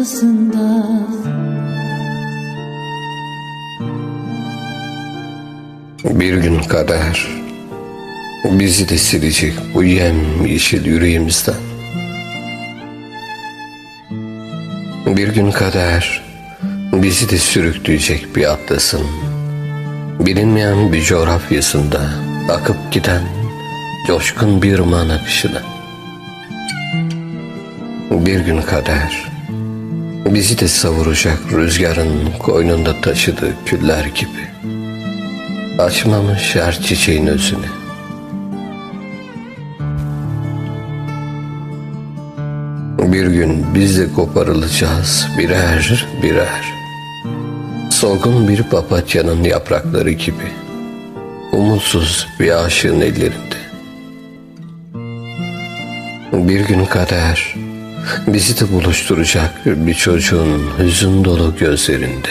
ortasında Bir gün kader bizi de silecek bu yem yeşil yüreğimizden. Bir gün kader bizi de sürükleyecek bir atlasın. Bilinmeyen bir coğrafyasında akıp giden coşkun bir ırmağın akışına. Bir gün kader bizi de savuracak rüzgarın koynunda taşıdığı küller gibi açmamış her çiçeğin özünü. Bir gün biz de koparılacağız birer birer. Solgun bir papatyanın yaprakları gibi. Umutsuz bir aşığın ellerinde. Bir gün kader bizi de buluşturacak bir çocuğun hüzün dolu gözlerinde.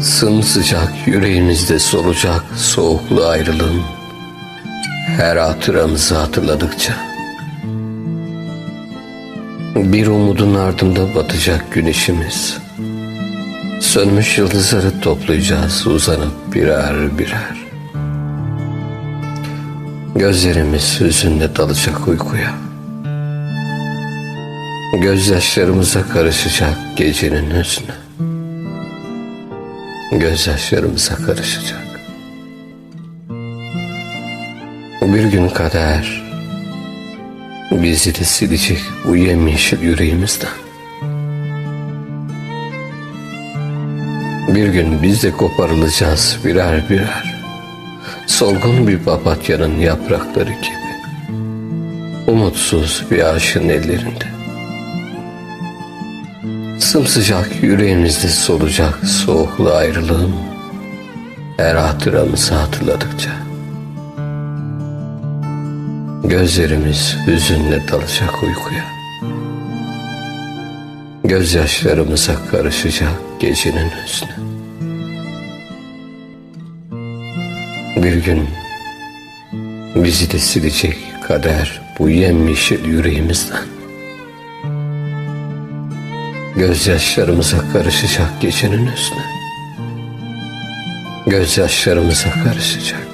Sımsıcak yüreğimizde solacak soğuklu ayrılığın her hatıramızı hatırladıkça. Bir umudun ardında batacak güneşimiz. Sönmüş yıldızları toplayacağız uzanıp birer birer gözlerimiz hüzünle dalacak uykuya gözyaşlarımıza karışacak gecenin hüznü gözyaşlarımıza karışacak. Bir gün kader bizi de silecek bu yemyeşil yüreğimizden. Bir gün biz de koparılacağız birer birer. Solgun bir papatyanın yaprakları gibi. Umutsuz bir aşığın ellerinde. Sımsıcak yüreğimizde solacak soğuklu ayrılığın her hatıramızı hatırladıkça gözlerimiz hüzünle dalacak uykuya gözyaşlarımıza karışacak gecenin hüznü bir gün bizi de silecek kader bu yemyeşil yüreğimizden Gözyaşlarımıza karışacak gecenin üstüne. Gözyaşlarımıza karışacak.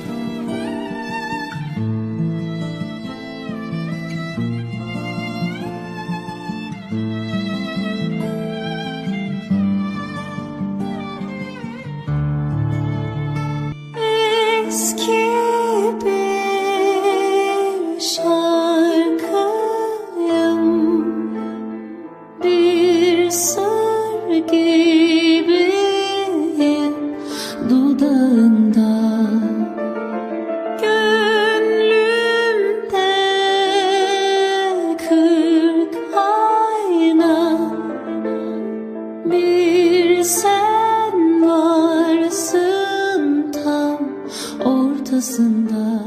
bir sen varsın tam ortasında.